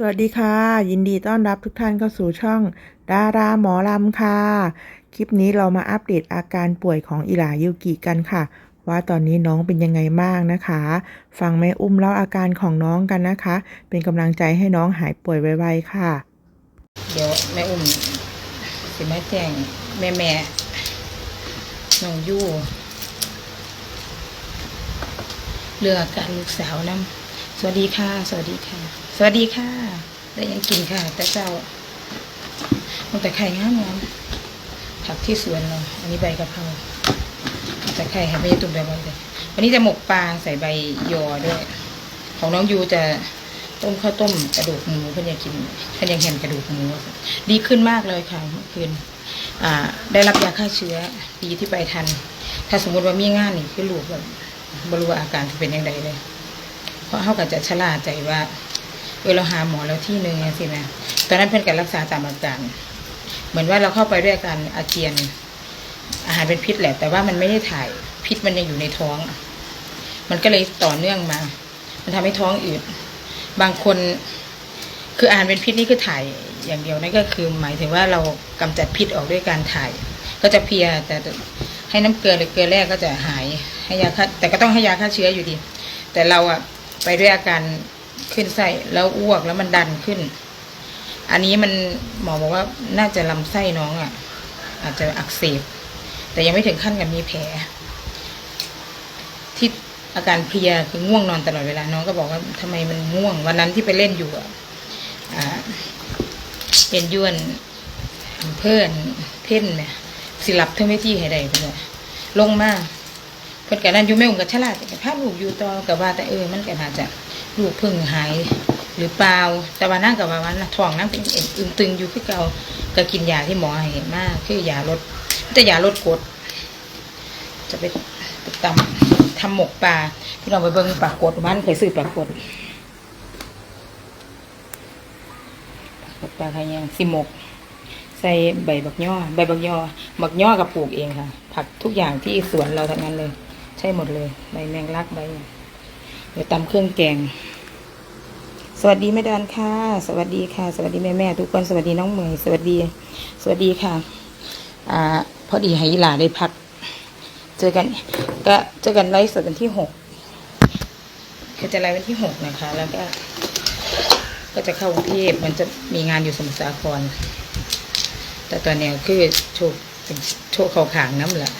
สวัสดีค่ะ ยินดีต้อนรับทุกท่านเข้าสู่ช่อง ดาราหมอลำค่ะ คลิปนี้เรามาอัปเดตอาการป่วยของอิหลายูกิกันค่ะ ว่าตอนนี้น้องเป็นยังไงบ้างนะคะ ฟังแม่อุ้มเล่าอาการของน้องกันนะคะ เป็นกำลังใจให้น้องหายป่วยไวๆค่ะ เดี๋ยวแม่อุ้มสิแม่แจ้งแม่แม่น้องยู่เรื่องอาการลูกสาวนํสวัสดีค่ะ สวัสดีค่ะ สวัสดีค่ะ ได้ยังกินค่ะ แต่เจ้ามันแต่ไข่งามงามผักที่สวนเราอันนี้ใบกะเพราแต่ไข่ค่ะไม่ใช่ตุ่มใบใบเลยวันนี้จะหมกปลาใส่ใบยอด้วย ของน้องยูจะต้มข้าวต้มกระดูกหมูเพื่อนยากกินเพื่อนยากเห็นกระดูกหมูดีขึ้นมากเลยค่ะเมื่อคืนได้รับยาฆ่าเชื้อดีที่ไปทัน ถ้าสมมติว่ามีงานนี่คือลูกแบบบรู้ว่าอาการจะเป็นยังไงเลย เพราะเขาก็จะชะล่าใจว่า เออเราหาหมอแล้วที่หนึ่งสินะตอนนั้นเพื่อนการรักษาตามอาการเหมือนว่าเราเข้าไปด้วยอาการอาเจียน อาหารเป็นพิษแหละ แต่ว่ามันไม่ได้ถ่ายพิษมันยังอยู่ในท้อง มันก็เลยต่อเนื่องมา มันทำให้ท้องอืดบางคนคืออาหารเป็นพิษนี่คือถ่ายอย่างเดียวนั่นก็คือ หมายถึงว่าเรากำจัดพิษออกด้วยการถ่าย ก็จะเพียแต่ให้น้ำเกลือหรือเกลือแร่ก็จะหายให้ยาฆ่าแต่ก็ต้องให้ยาฆ่าเชื้ออยู่ดี แต่เราอะไปด้วยอาการ ขึ้นไส้แล้วอ้วกแล้วมันดันขึ้น อันนี้มันหมอบอกว่าน่าจะลำไส้น้องอะอาจจะอักเสบ แต่ยังไม่ถึงขั้นกับมีแผล ที่อาการเพลียคือง่วงนอนตลอดเวลาน้องก็บอกว่าทำไมมันง่วง วันนั้นที่ไปเล่นอยู่อะอ่าเป็นยวนเพื่อนเพ่นเนี่ยสิรับเท่าไม่ที่ให้ได้เพื่อนว่าลงมาเพิ่อนกันนั้นอยู่ไม่อุ่มกับฉลาดภาพลูกอยู่ต่อกับว่าแต่เออมันก็น่าจะ ลูกเพึ่งหายหรือเปล่า แต่ว่านั่งกับว่าวันท้องนั่งเป็นเอ็นอึมตึงอยู่คือเก่าก็กินยาที่หมอให้มากคือยาลดแต่ยาลดกด จะไปตำทำหมกปลาพี่น้องไปเบิ่งปลากดบ้านเคยซื้อปลากดปลากปลาใครยังสิหมก ใส่ใบบักย่อใบบักย่อบักย่อกับปลูกเองค่ะ ผักทุกอย่างที่สวนเราทั้งนั้นเลย ใช่หมดเลย ใบแมงลักใบเดี๋ยวตำเครื่องแกง สวัสดีแม่ดานค่ะ สวัสดีค่ะ สวัสดีแม่แม่ทุกคนสวัสดีน้องเหมยสวัสดี สวัสดีค่ะ อ่า พอดีให้หลาได้พัก เจอกัน ก็เจอกันไลฟ์สดวันที่หกคือจะไลฟ์วันที่หกนะคะ แล้วก็ ก็จะเข้ากรุงเทพมันจะมีงานอยู่สมุทรสาคร แต่ตอนนี้คือโชคเป็นโชคเขาขางน้ำแหละ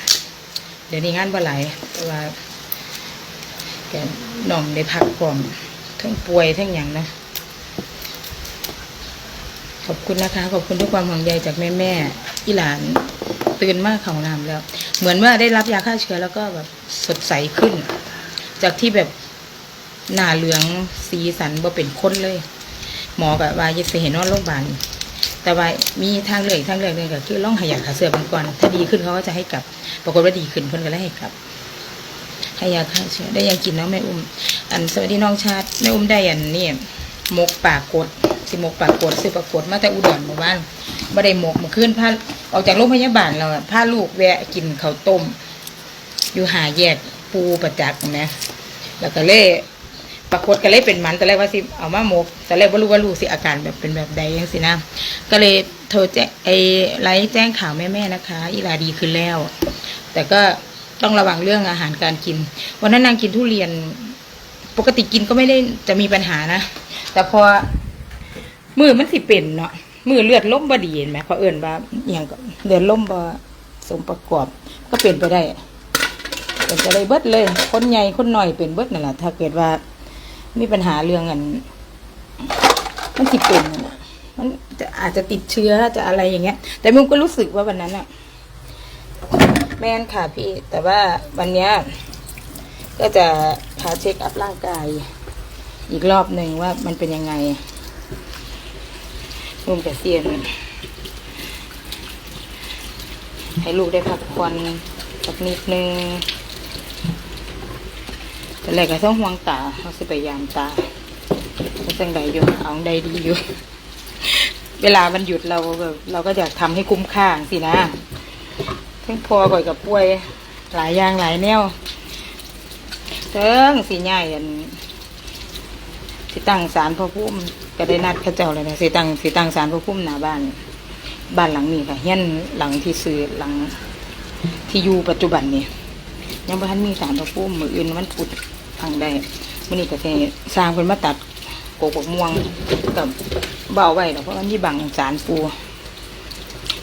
เดี๋ยวนี้งานบ่ไหลแต่ว่าแกน้องได้พักผ่อน ทั้งป่วยทั้งอย่างนะ ขอบคุณนะคะ ขอบคุณทุกความห่วงใยจากแม่แม่อีหลานตื่นมากเขาน้ำแล้ว เหมือนว่าได้รับยาฆ่าเชื้อแล้วก็แบบสดใสขึ้น จากที่แบบหน้าเหลืองสีสันบ่เป็นคนเลย หมอแบบว่าจะเห็นนอนโรงพยาบาลแต่ว่ามีทางเลือกทางเลือกหนึงก็คือล่องหายาขาเสือบางก่อนถ้าดีขึ้นเขาก็จะให้กลับ ปรากฏว่าดีขึ้นเพิ่นก็เลยให้กลับ ให้ยาฆ่าเชื้อได้ยังกินเนาะแม่อุ้มอันสวัสดีน้องชาติแม่อุ้มได้อันนี่มกปากกดสิมกปากกดซื้อปากกดมาแต่อุดรหมู่บ้านบ่ได้หมกเมื่อคืนพาออกจากโรงพยาบาลเราอะพาลูกแวะกินข้าวต้ม อยู่หาแยกปูประจักษ์นะแล้วก็เล่ปรากฏก็เลยเป็นมันแต่แรกว่าสิเอามาหมกแต่แรกว่ารู้ว่าลูกสิอาการแบบเป็นแบบใดยังสินะก็เลยโทรแจ้งไอ้ไลฟ์แจ้งข่าวแม่ๆนะคะ อีลาดีขึ้นแล้ว แต่ก็ ต้องระวังเรื่องอาหารการกิน วันนั้นนางกินทุเรียน ปกติกินก็ไม่ได้จะมีปัญหานะ แต่พอมือมันสิเป็นเนาะมือเลือดล้มบดีเห็นไหมเขาเอิ่นว่าอย่างเลือดล้มบ่สมประกอบ ก็เป็นไปได้เป็นไปได้เบิดเลย คนใหญ่คนหน่อยเป็นเบิดนั่นแหละถ้าเกิดว่ามีปัญหาเรื่องอันมันสิเป็นนั่นน่ะมันจะอาจจะติดเชื้อจะอะไรอย่างเงี้ย แต่มุมก็รู้สึกว่าวันนั้นอะ แม่นค่ะพี่แต่ว่าวันเนี้ยก็จะพาเช็คอัพร่างกาย อีกรอบหนึ่งว่ามันเป็นยังไงมุมกับเซียนให้ลูกได้พักผ่อนสักนิดนึงแต่แรกก็ต้องห่วงตาเขาสิไปยามตาก็จังใดอยู่เอาใดดีอยู่ เวลามันหยุดเราแบบเราก็อยากทำให้คุ้มค่าสินะ ทั้งพอก่อยกับป่วย หลายอย่างหลายแนวเติ้งสีใหญ่อันสิตั้งสารพระพุ่มก็ได้นัดข้าเจ้าเลยนะสิตังสิตังสารพระพุ่มหน้าบ้าน บ้านหลังนี้ค่ะเฮียนหลังที่ซื้อหลังที่อยู่ปัจจุบันนี่ยังบ่ทันมีสารพระพุ่มมืออื่นมันปุดพังได้มื้อนี้ก็สิสร้างเพิ่นมาตัดโกกบกม่วงกับเบาไว้แล้วเพราะมันมีบังสารปู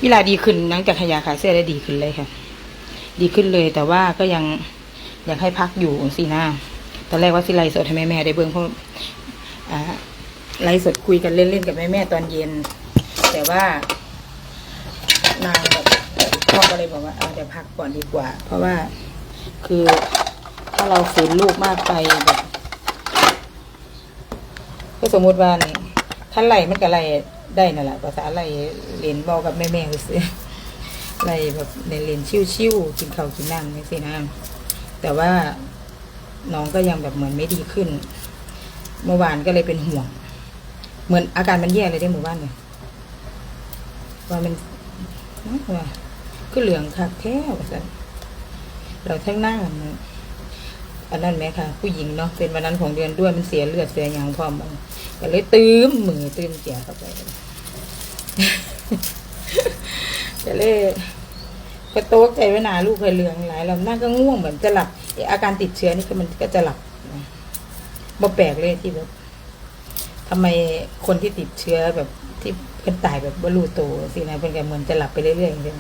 เวลาดีขึ้นหลังจากขยาขาเสื้อได้ดีขึ้นเลยค่ะ ดีขึ้นเลย แต่ว่าก็ยังอยากให้พักอยู่สิหน้าตอนแรกว่าสิไลสดให้แม่แม่ได้เบิ่งเพราะอ่าไลสดคุยกันเล่นๆกับแม่แม่ตอนเย็น แต่ว่านางแบบพ่อก็เลยบอกว่าเอาเดี๋ยวพักก่อนดีกว่า เพราะว่าคือถ้าเราฝืนลูกมากไปแบบก็สมมุติว่านี่ถ้าไล่มันก็ไล่ ได้นั่นแหละภาษาไล่เรียนบากับแม่แม่ๆก็ซื้อไล่แบบในเรียนชิวๆกินข้าวกินน้ำนี่สินะแต่ว่าน้องก็ยังแบบเหมือนไม่ดีขึ้น เมื่อวานก็เลยเป็นห่วง เหมือนอาการมันแย่เลยได้หมู่บ้านเนี่ยว่ามันเนาะว่าคือเหลืองคักแท้ว่าสันเราทั้งหน้าอันนั้นไหมคะผู้หญิงเนาะเป็นวันนั้นของเดือนด้วยมันเสียเลือดเสียอย่างพร้อมมันก็เลยตื้มมือตื้มเสียเข้าไป ก็เลยกระโตกใจไว้นาลูกเคยเหลืองหลายแล้วหน้าก็ง่วงเหมือนจะหลับอาการติดเชื้อนี่ก็มันก็จะหลับบ่แปลกเลยที่แบบทำไมคนที่ติดเชื้อแบบที่เพิ่นตายแบบบรรลุโตสินะเพิ่นก็เหมือนจะหลับไปเรื่อยๆอย่างเดียว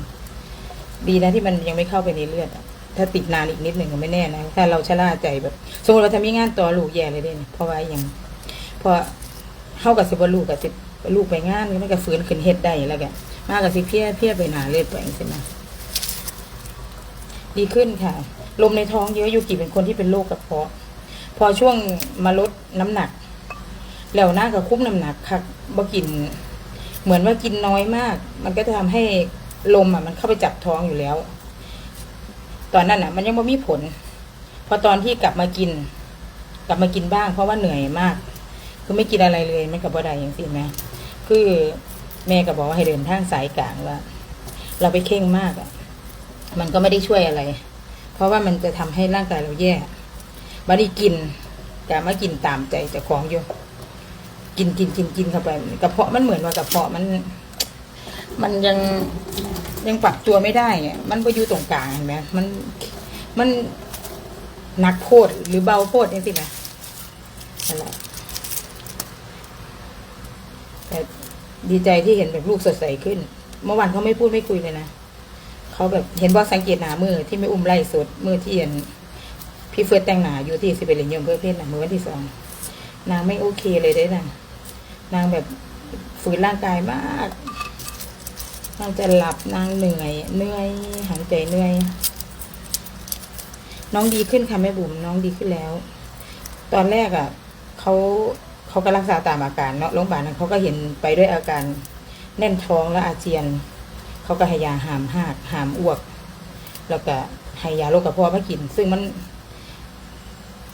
ดีนะที่มันยังไม่เข้าไปในเลือดถ้าติดนานอีกนิดหนึ่งก็ไม่แน่นะถ้าเราชะล่าใจแบบ สมมติว่าถ้ามีงานต่อลูกแย่เลยเด้เนี่ยเพราะว่าอย่างเพอเข้ากับสิบลูกกับสิบ ลูกไปงานมันก็ฝืนขึ้นเฮ็ดได้แล้วกันมากกับสิเพี้ยเพี้ยไปหนาเลยตัวเองใช่ไหมดีขึ้นค่ะ ลมในท้องเยอะยูกิเป็นคนที่เป็นโรคกระเพาะ พอช่วงมาลดน้ำหนัก แล้วหน้ากับคุ้มน้ำหนักค่ะบ่กิน เหมือนว่ากินน้อยมาก มันก็จะทำให้ลมอะมันเข้าไปจับท้องอยู่แล้ว ตอนนั้นอะ มันยังไม่มีผล พอตอนที่กลับมากิน กลับมากินบ้าง เพราะว่าเหนื่อยมาก คือไม่กินอะไรเลยไม่กับบ่ได้อย่างสิแม่ คือแม่ก็บอกว่าให้เดินทางสายกลางว่า เราไปเข่งมากอะ มันก็ไม่ได้ช่วยอะไร เพราะว่ามันจะทำให้ร่างกายเราแย่บัดนี้กิน แต่มากินตามใจเจะของอยู่กินกินกินกินเข้าไปกระเพาะมันเหมือนว่ากระเพาะมัน มันยังยังปรับตัวไม่ได้อะมันไปอยู่ตรงกลางเห็นไหมมันมันหนักโพดหรือเบาโพดนี่สิไหมนั่นแหละแต่ ดีใจที่เห็นแบบลูกสดใสขึ้น เมื่อวานเขาไม่พูดไม่คุยเลยนะเขาแบบเห็นว่าสังเกตหนามือที่ไม่อุ้มไล่สดมือที่เห็นพี่เฟิร์สแต่งหนาอยู่ที่สิบเอ็ดเหรียญยมเพื่อเพศนะมือวันที่สองนางไม่โอเคเลยได้นะนางแบบฝืนร่างกายมากนางจะหลับนางเหนื่อยเหนื่อยหันใจเหนื่อย น้องดีขึ้นค่ะแม่บุ๋มน้องดีขึ้นแล้ว ตอนแรกอะ่ะเขา เขาก็รักษาตามอาการเนาะโรงพยาบาลนั้นเขาก็เห็นไปด้วยอาการแน่นท้องและอาเจียน เขาก็ให้ยาหามหากหามอ้วก แล้วก็ให้ยาโรคกระเพาะมากิน ซึ่งมัน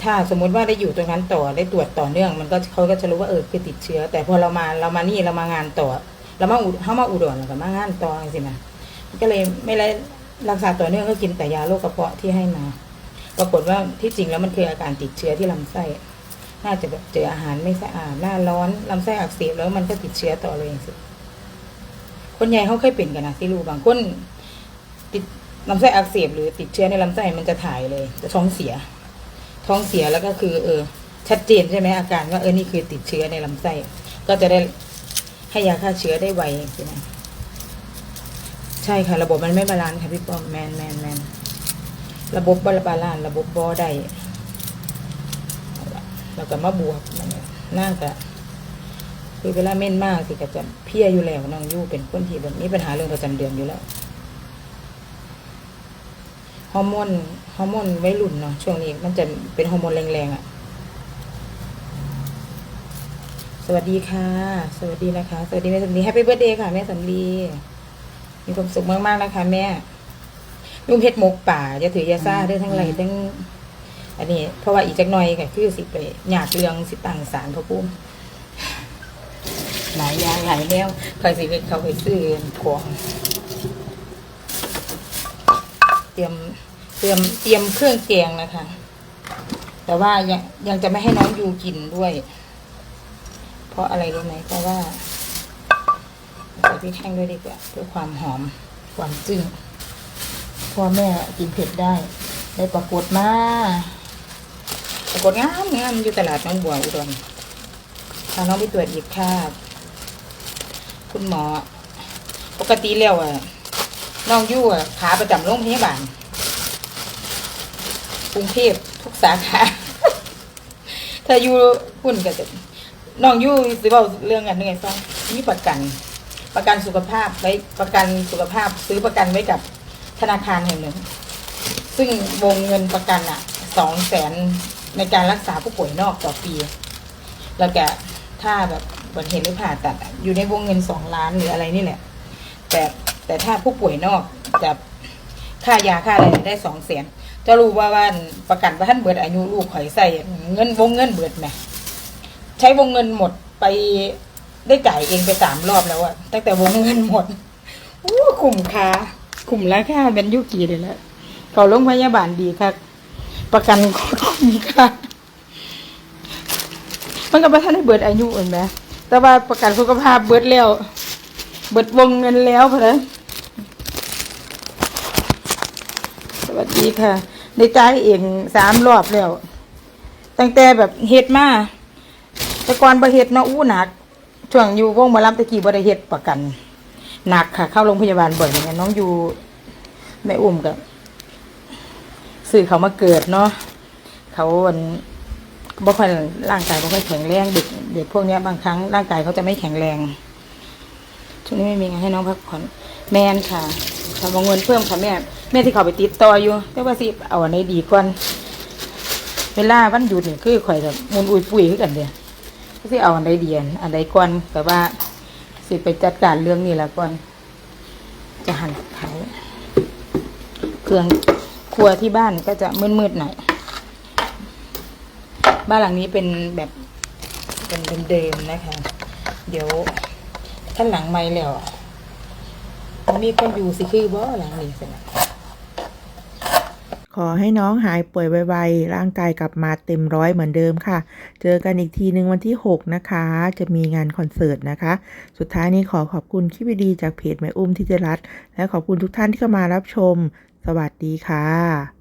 ถ้าสมมุติว่าได้อยู่ตรงนั้นต่อได้ตรวจต่อเนื่อง มันก็เขาก็จะรู้ว่าเออคือติดเชื้อ แต่พอเรามาเรามานี่เรามางานต่อ เรามาอุเขามาอุดรเราก็มางานต่อสินะมันก็เลยไม่ได้รักษาต่อเนื่องก็กินแต่ยาโรคกระเพาะที่ให้มา ปรากฏว่าที่จริงแล้วมันคืออาการติดเชื้อที่ลำไส้ น่าจะแบบเจออาหารไม่สะอาดหน้าร้อนลำไส้อักเสบแล้วมันก็ติดเชื้อต่อเลยสิคนใหญ่เขาเคยเป็นกันนะที่รู้บางคนติดลำไส้อักเสบหรือติดเชื้อในลำไส้มันจะถ่ายเลยจะท้องเสีย ท้องเสียแล้วก็คือ เออ ชัดเจนใช่ไหมอาการว่าเออนี่คือติดเชื้อในลำไส้ ก็จะได้ให้ยาฆ่าเชื้อได้ไวใช่ไหมใช่ค่ะ ระบบมันไม่บาลานซ์ค่ะพี่ป้อมแมนแมนแมนระบบบาลานซ์ระบบบอได้ แล้วก็มาบวกมันเนี่ยน่าจะคือเวลาเม่นมากสิก็จะเพลียอยู่แล้วน้องยู่เป็นคนที่แบบมีปัญหาเรื่องประจำเดือนอยู่แล้วฮอร์โมนฮอร์โมนไวรุ่นเนาะช่วงนี้มันจะเป็นฮอร์โมนแรงๆอะ่ะ สวัสดีค่ะ สวัสดีนะคะ สวัสดีแม่สำลีแฮปปี้เบิร์ดเดย์ค่ะ แม่สำลีมีความสุขมากๆนะคะ แม่ลุงเพชรหมกป่าจะถือยาซ่าได้ทั้งไรทั้ง อันนี้ เพราะว่าอีกจักหน่อยก็คือสิไปหยาดเรื่องสิตังสารพระพุ่มหลายอย่างหลายแนวคอยสิไปเขาไปซื้อของเตรียมเตรียมเตรียมเครื่องแกงนะคะ แต่ว่ายังยังจะไม่ให้น้องยูกินด้วย เพราะอะไรรู้ไหมเพราะว่าใส่พริกแห้งด้วยดีกว่าเพื่อความหอมความจึ้งพ่อแม่กินเผ็ดได้ ได้ปรากฏมา ปรากฏงามงามอยู่ตลาดน้องบัวอุดรพาน้องไปตรวจอีกค่ะคุณหมอ ปกติแล้วอะน้องยู่อะขาประจำโรงพยาบาลกรุงเทพทุกสาขาถ้าอยู่หุ่นก็จะน้องยู่สิเว้าเรื่องอันนึงไงฟังมีประกัน ประกันสุขภาพไว้ประกันสุขภาพ ซื้อประกันไว้กับธนาคารแห่งหนึ่ง ซึ่งวงเงินประกันอะสองแสน ในการรักษาผู้ป่วยนอกต่อปี แล้วก็ถ้าแบบบัติเหตุหรือผ่าตัดอยู่ในวงเงินสองล้านหรืออะไรนี่แหละ แต่แต่ถ้าผู้ป่วยนอกจะค่ายาค่าอะไรได้สองแสนจะรู้ว่าว่าประกันว่าท่านเบิดอายุลูกข่อยใส่เงินวงเงินเบิดไหมใช้วงเงินหมดไปได้จ่ายเองไปสามรอบแล้วอะตั้งแต่วงเงินหมดอู้คุ้มค่าคุ้มราคาเป็นยุกีเลยละเขาโรงพยาบาลดีค่ะประกัน มค่ามันก็บ่ทันได้เบิดอายุเห็นไหมแต่ว่าประกันสุขภาพเบิดแล้ว เบิดวงเงินแล้วพะนะสวัสดีค่ะได้จ่ายเองสามรอบแล้ว ตั้งแต่แบบเฮ็ดมาแต่ก่อนบ่เฮ็ดเนาะอู้หนักช่วงอยู่วงมาลำตะกี้บ่ได้เฮ็ดประกันหนักค่ะ เข้าโรงพยาบาลบ่อยเหมือนกันน้องอยู่แม่อุ้มกับสื่อเขามาเกิดเนาะ เขาวันบ่ค่อยร่างกายบ่ค่อยแข็งแรงเด็กเด็กพวกนี้บางครั้งร่างกายเขาจะไม่แข็งแรงช่วงนี้ไม่มีงานให้น้องพักผ่อนแมนค่ะทำเงินเพิ่มค่ะแม่แม่ที่เขาไปติดต่ออยู่แต่ว่าสิเอาอันดีก่อนเวลาวันหยุดนี่คือข่อยแบบมุนอุยปุยคือกันเดียวก็สิเอาอันใดเดีอันอันใดก่อนแต่ว่าสิไปจัดการเรื่องนี้แล้วก่อน จะหั่นเขาเครื่องครัวที่บ้านก็จะมืดๆหน่อย บ้านหลังนี้เป็นแบบเป็นเดิมๆนะคะ เดี๋ยวท่านหลังไม่แล้วมีคนอยู่สิคือบ่หลังนี้สินะขอให้น้องหายป่วยไวๆ ร่างกายกลับมาเต็มร้อยเหมือนเดิมค่ะ เจอกันอีกทีหนึ่งวันที่ 6 นะคะ จะมีงานคอนเสิร์ตนะคะ สุดท้ายนี้ขอขอบคุณคลิปดีจากเพจแม่อุ้มทิติรัตและขอบคุณทุกท่านที่เข้ามารับชม สวัสดีค่ะ